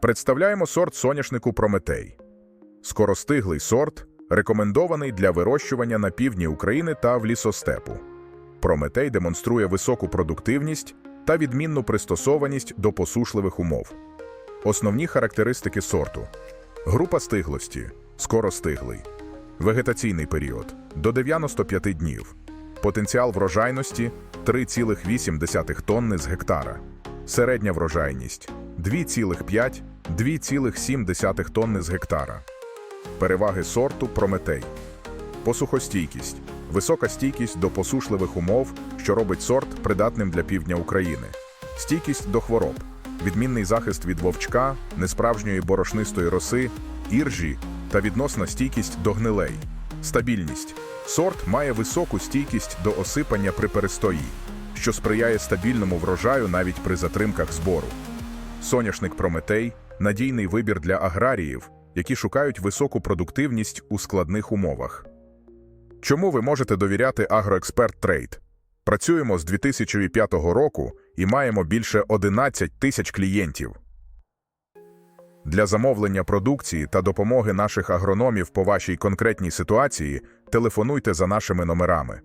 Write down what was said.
Представляємо сорт соняшнику Прометей. Скоростиглий сорт, рекомендований для вирощування на півдні України та в лісостепу. Прометей демонструє високу продуктивність та відмінну пристосованість до посушливих умов. Основні характеристики сорту: група стиглості скоростиглий, вегетаційний період до 95 днів, потенціал врожайності 3,8 тонни з гектара, середня врожайність 2,5-2,7 тонни з гектара. Переваги сорту Прометей. Посухостійкість. Висока стійкість до посушливих умов, що робить сорт придатним для півдня України. Стійкість до хвороб. Відмінний захист від вовчка, несправжньої борошнистої роси, іржі та відносна стійкість до гнилей. Стабільність. Сорт має високу стійкість до осипання при перестої, що сприяє стабільному врожаю навіть при затримках збору. Соняшник Прометей надійний вибір для аграріїв, які шукають високу продуктивність у складних умовах. Чому ви можете довіряти Агроексперт Трейд? Працюємо з 2005 року і маємо більше 11 тисяч клієнтів. Для замовлення продукції та допомоги наших агрономів по вашій конкретній ситуації телефонуйте за нашими номерами.